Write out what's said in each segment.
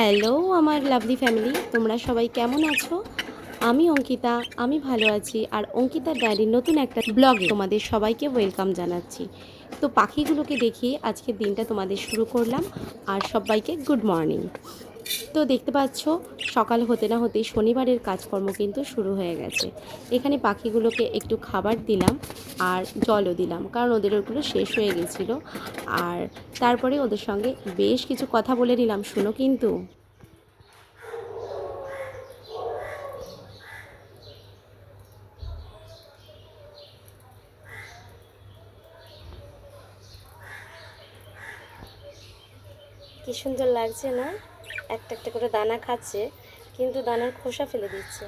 Hello, আমার lovely family, তোমরা সবাই কেমন আছো? আমি অঙ্কিতা, আমি ভালো আছি। আর অঙ্কিতা ডায়েরির নতুন একটা ব্লগে তোমাদের সবাইকে ওয়েলকাম জানাচ্ছি। তো পাখিগুলোকে দেখিয়ে আজকের দিনটা তোমাদের শুরু করলাম। আর সবাইকে গুড মর্নিং তো দেখতে পাচ্ছ, সকাল হতে না হতেই শনিবারের কাজকর্ম কিন্তু শুরু হয়ে গেছে। এখানে পাখিগুলোকে একটু খাবার দিলাম আর জলও দিলাম, কারণ ওদের ওগুলো শেষ হয়ে গেছিল। আর তারপরে ওদের সঙ্গে বেশ কিছু কথা বলে নিলাম, শুনো কিন্তু। কি সুন্দর লাগছে না? একটা একটা করে দানা খাচ্ছে, কিন্তু দানার খোসা ফেলে দিচ্ছে।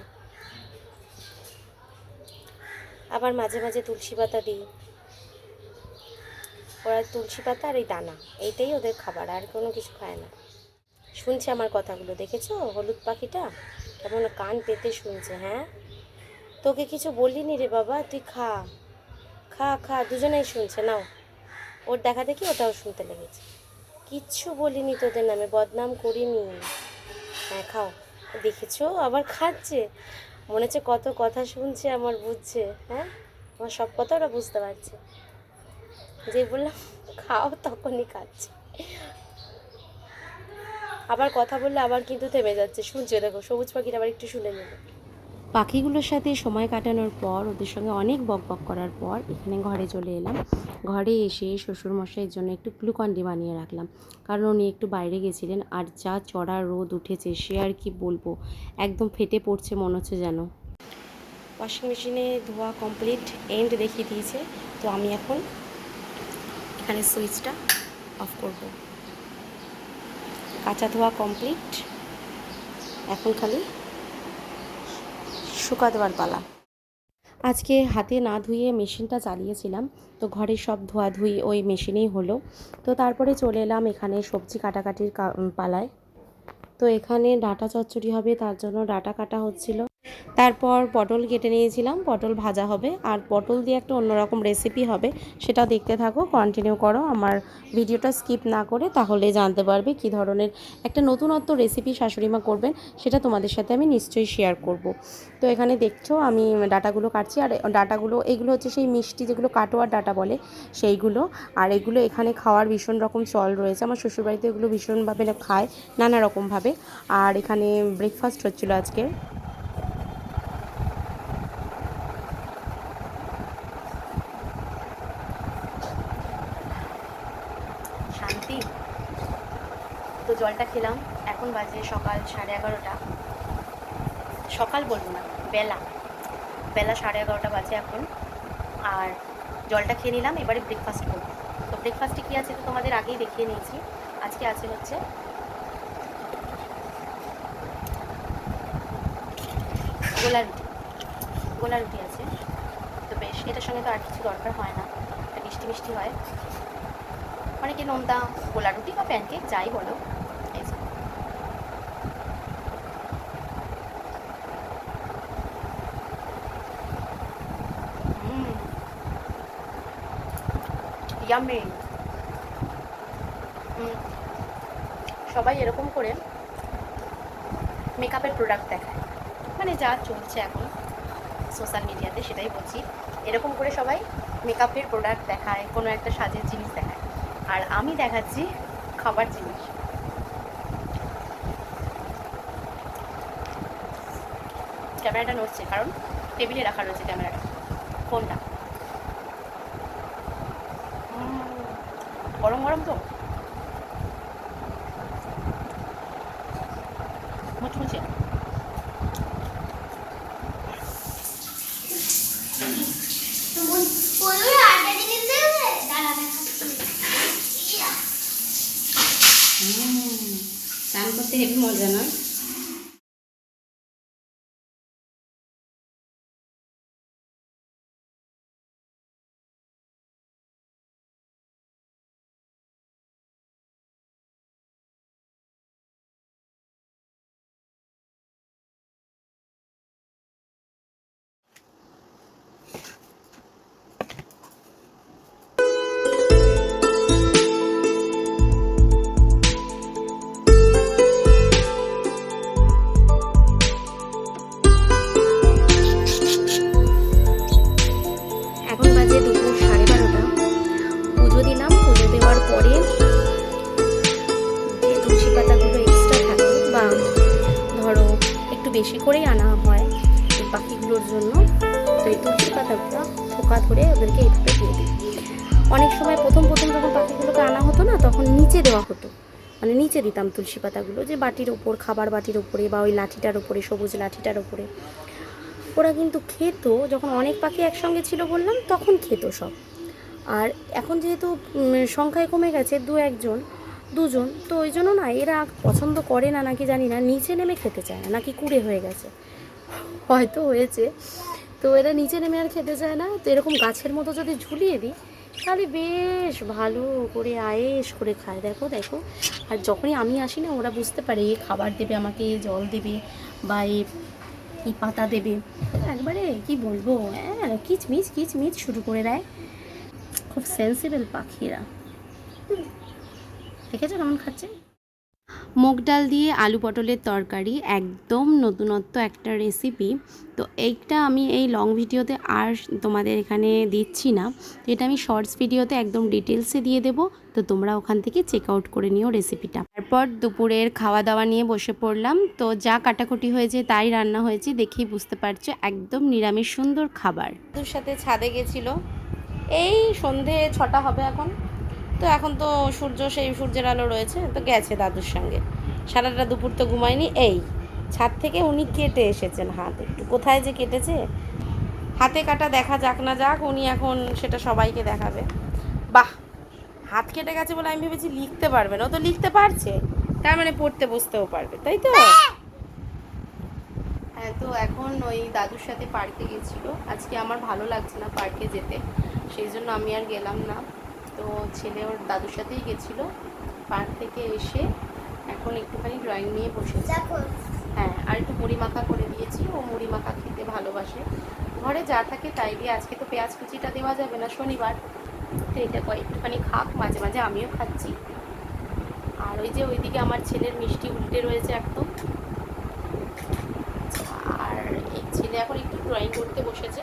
আবার মাঝে মাঝে তুলসী পাতা দিই। ওরা তুলসী পাতা আর এই দানা, এইটাই ওদের খাবার, আর কোনো কিছু খায় না। শুনছে আমার কথাগুলো, দেখেছ? হলুদ পাখিটা? কেমন কান পেতে শুনছে হ্যাঁ? তোকে কিছু বলিনি রে বাবা, তুই খা। খা খা, দুজনেই শুনছে, নাও। ওর দেখা দেখি ওটাও শুনতে লেগেছে। কিচ্ছু বলিনি তোদের নামে, বদনাম করিনি। হ্যাঁ খাও। দেখেছ? আবার খাচ্ছে। মনে হচ্ছে কত কথা শুনছে আমার বুঝছে হ্যাঁ? আমার সব কথা ওরা বুঝতে পারছে। যে বললাম, খাও, তখনই খাচ্ছে। আবার কথা বললে আবার কিন্তু থেমে যাচ্ছে। শুনছে, দেখো, সবুজ পাখির আবার একটু শুনে নেবে। পাখিগুলোর সাথে সময় কাটানোর পর, ওদের সঙ্গে অনেক বক বক করার পর এখানে ঘরে চলে এলাম। ঘরে এসে শ্বশুরমশাইয়ের জন্য একটু গ্লুকন্ডি বানিয়ে রাখলাম। কারণ উনি একটু বাইরে গেছিলেন আর যা চড়া রোদ উঠেছে সে আর কি বলব, একদম ফেটে পড়ছে মনে হচ্ছে যেন। ওয়াশিং মেশিনে ধোয়া কমপ্লিট, এন্ড দেখিয়ে দিয়েছে। তো আমি এখন এখানে সুইচটা অফ করব। কাঁচা ধোয়া কমপ্লিট। এখন খালি শুকা দেওয়ার পালা। আজকে হাতে না ধুয়ে মেশিনটা চালিয়েছিলাম, তো ঘরে সব ধোয়াধুয়ি ওই মেশিনেই হলো। তো তারপরে চলে এলাম এখানে সবজি কাটাকাটির পালায়। তো এখানে ডাটা চচ্চড়ি হবে, তার জন্য ডাটা কাটা হচ্ছিল। তারপর পটল কেটে নিয়েছিলাম, পটল ভাজা হবে। আর পটল দিয়ে একটা অন্যরকম রেসিপি হবে সেটা দেখতে থাকো কন্টিনিউ করো। আমার ভিডিওটা স্কিপ না করে তাহলে জানতে পারবে কি ধরনের একটা নতুনত্ব রেসিপি শাশুড়িমা করবেন, সেটা তোমাদের সাথে আমি নিশ্চয়ই শেয়ার করব। তো এখানে দেখছ, আমি ডাটাগুলো কাটছি, আর ডাটাগুলো, এগুলো হচ্ছে সেই মিষ্টি যেগুলো কাটোয়ার ডাটা বলে, সেইগুলো। আর এগুলো এখানে খাওয়ার ভীষণ রকম চল রয়েছে। আমার শ্বশুরবাড়িতে এগুলো ভীষণভাবে খায়, নানা রকমভাবে। আর এখানে ব্রেকফাস্ট হচ্ছিল আজকে শান্তি তো খেলাম। এখন বাজে সকাল সাড়ে এগারোটা। সকাল বলব না, বেলা। বেলা সাড়ে এগারোটা বাজে এখন। আর জলটা খেয়ে নিলাম, এবারে ব্রেকফাস্ট করব। তো ব্রেকফাস্টে কী আছে তো তোমাদের আগেই দেখিয়ে নিয়েছি। আজকে আছে হচ্ছে গোলা রুটি। গোলা রুটি আছে। তো বেশ, এটার সঙ্গে তো আর কিছু দরকার হয় না। মিষ্টি মিষ্টি হয়। অনেকে নোনতা, গোলা রুটি বা প্যানকেক যাই বলো এই যে। হুম ইয়ামি সবাই এরকম করে মেকআপের প্রোডাক্ট দেখায়। মানে যা চলছে এখন সোশ্যাল মিডিয়াতে সেটাই বলছি। এরকম করে সবাই মেকআপের প্রোডাক্ট দেখায়, কোনো একটা সাজের জিনিস দেখায়। আর আমি দেখাচ্ছি খাবার জিনিস। ক্যামেরাটা নড়ছে, কারণ টেবিলে রাখা রয়েছে ক্যামেরাটা। ফোনটা। গরম গরম তো। মুচমুচে স্নান করতে হেবি মজা না? এই জন্য। তো এই তুলসী পাতাগুলো থোকা ধরে ওদেরকে এইভাবে দিয়ে দিই। অনেক সময় প্রথম প্রথম যখন পাখিগুলোকে আনা হতো না, তখন নিচে দেওয়া হতো। মানে নিচে দিতাম তুলসী পাতাগুলো যে বাটির ওপর, খাবার বাটির ওপরে বা ওই লাঠিটার ওপরে, সবুজ লাঠিটার ওপরে। ওরা কিন্তু খেত, যখন অনেক পাখি একসঙ্গে ছিল বললাম, তখন খেত সব। আর এখন যেহেতু সংখ্যায় কমে গেছে, দু একজন, দুজন, তো ওই জন্য না, এরা পছন্দ করে না, নাকি জানি না, নিচে নেমে খেতে চায় না, নাকি কুড়ে হয়ে গেছে। হয়তো হয়েছে। তো এরা নিচে নেমে আর খেতে চায় না। তো এরকম গাছের মতো যদি ঝুলিয়ে দিই, তাহলে বেশ ভালো করে আয়েস করে খায়। দেখো দেখো। আর যখনই আমি আসি না, ওরা বুঝতে পারে এ খাবার দেবে আমাকে, এ জল দেবে বা এ পাতা দেবে। একবারে কি বলব? হ্যাঁ কিচমিচ কিচমিচ শুরু করে দেয়। খুব সেন্সিবল পাখিরা। দেখেছ কেমন খাচ্ছে? মুগ ডাল দিয়ে আলু পটলের তরকারি একদম নতুনত্ব একটা রেসিপি তো এইটা আমি এই লং ভিডিওতে আর তোমাদের এখানে দিচ্ছি না। এটা আমি শর্টস ভিডিওতে একদম ডিটেলসে দিয়ে দেবো। তো তোমরা ওখান থেকে চেক আউট করে নিও রেসিপিটা তারপর দুপুরের খাওয়া দাওয়া নিয়ে বসে পড়লাম। তো যা কাটাকুটি হয়েছে তাই রান্না হয়েছে, দেখেই বুঝতে পারছ, একদম নিরামিষ সুন্দর খাবার। তোর সাথে ছাদে গেছিল। এই সন্ধে ছটা হবে এখন। তো এখন তো সূর্য, সেই সূর্যের আলো রয়েছে, তো গেছে দাদুর সঙ্গে। সারাটা দুপুর তো ঘুমায়নি, এই ছাদ থেকে উনি কেটে এসেছেন হাত একটু। কোথায় যে কেটেছে? হাতে কাটা দেখা যাক না যাক, উনি এখন সেটা সবাইকে দেখাবে। বাহ, হাত কেটে গেছে বলে আমি ভেবেছি লিখতে পারবে না, ও তো লিখতে পারছে। তার মানে পড়তে বসতেও পারবে, তাই তো? হ্যাঁ তো এখন ওই দাদুর সাথে পার্কে গেছিল। আজকে আমার ভালো লাগছে না পার্কে যেতে, সেই জন্য আমি আর গেলাম না। তো ছেলে ওর দাদুর সাথেই গেছিল। পার্ক থেকে এসে এখন একটুখানি ড্রয়িং নিয়ে বসেছে হ্যাঁ আর একটু মুড়ি মাখা করে দিয়েছি। ও মুড়ি মাখা খেতে ভালোবাসে। ঘরে যা থাকে তাই দিয়ে আজকে তো পেঁয়াজ কুচিটা দেওয়া যাবে না শনিবার। তো এটা কয় একটুখানি খাক মাঝে মাঝে আমিও খাচ্ছি। আর ওই যে ওইদিকে আমার ছেলের মিষ্টি উল্টে রয়েছে একদম। আর এই ছেলে এখন একটু ড্রয়িং করতে বসেছে।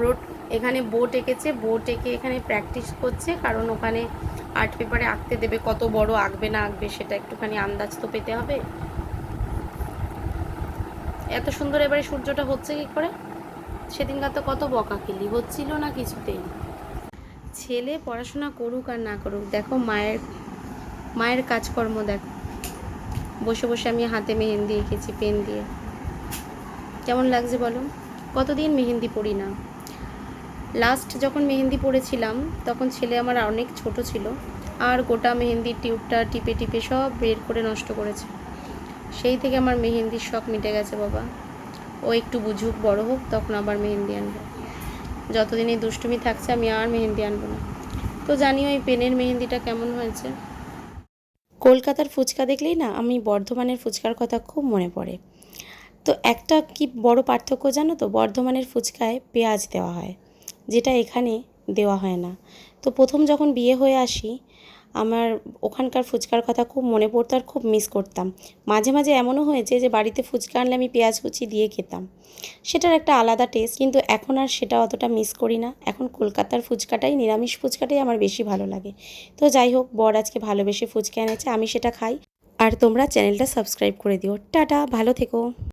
রোড এখানে বোট এঁকেছে বোট এঁকে এখানে প্র্যাকটিস করছে, কারণ ওখানে আর্ট পেপারে আঁকতে দেবে, কত বড় আঁকবে না আঁকবে সেটা একটুখানি আন্দাজ তো পেতে হবে। এত সুন্দর এবারে সূর্যটা হচ্ছে কি করে? সেদিনকার তো কত বকা খেলি হচ্ছিল না কিছুতেই। ছেলে পড়াশোনা করুক আর না করুক, দেখো মায়ের মায়ের কাজকর্ম দেখো। বসে বসে আমি হাতে মেহেন্দি এঁকেছি, পেন দিয়ে। কেমন লাগছে বলো? কতদিন মেহেন্দি পড়ি না? লাস্ট যখন মেহেন্দি পড়েছিলাম তখন ছেলে আমার অনেক ছোট ছিল, আর গোটা মেহেন্দির টিউবটা টিপে টিপে সব বের করে নষ্ট করেছে। সেই থেকে আমার মেহেন্দির শখ মিটে গেছে বাবা। ও একটু বুঝুক, বড় হোক, তখন আবার মেহেন্দি আনব। যতদিন এই দুষ্টুমি থাকছে, আমি আর মেহেন্দি আনব না। তো জানিও এই পেনের মেহেন্দিটা কেমন হয়েছে? কলকাতার ফুচকা দেখলেই না, আমি বর্ধমানের ফুচকার কথা খুব মনে পড়ে। তো একটা কি বড় পার্থক্য জানো তো? বর্ধমানের ফুচকায় পেঁয়াজ দেওয়া হয়। যেটা এখানে দেওয়া হয় না। তো প্রথম যখন বিয়ে হয়ে আসি, আমার ওখানকার ফুচকার কথা খুব মনে পড়তো আর খুব মিস করতাম। মাঝে মাঝে এমনও হয়েছে যে বাড়িতে ফুচকা আনলে আমি পেঁয়াজ কুচি দিয়ে খেতাম। সেটার একটা আলাদা টেস্ট কিন্তু এখন আর সেটা অতটা মিস করি না। এখন কলকাতার ফুচকাটাই, নিরামিষ ফুচকাটাই আমার বেশি ভালো লাগে। তো যাই হোক, বর আজকে ভালোবেসে ফুচকা এনেছে, আমি সেটা খাই। আর তোমরা চ্যানেলটা সাবস্ক্রাইব করে দিও। টাটা, ভালো থেকো।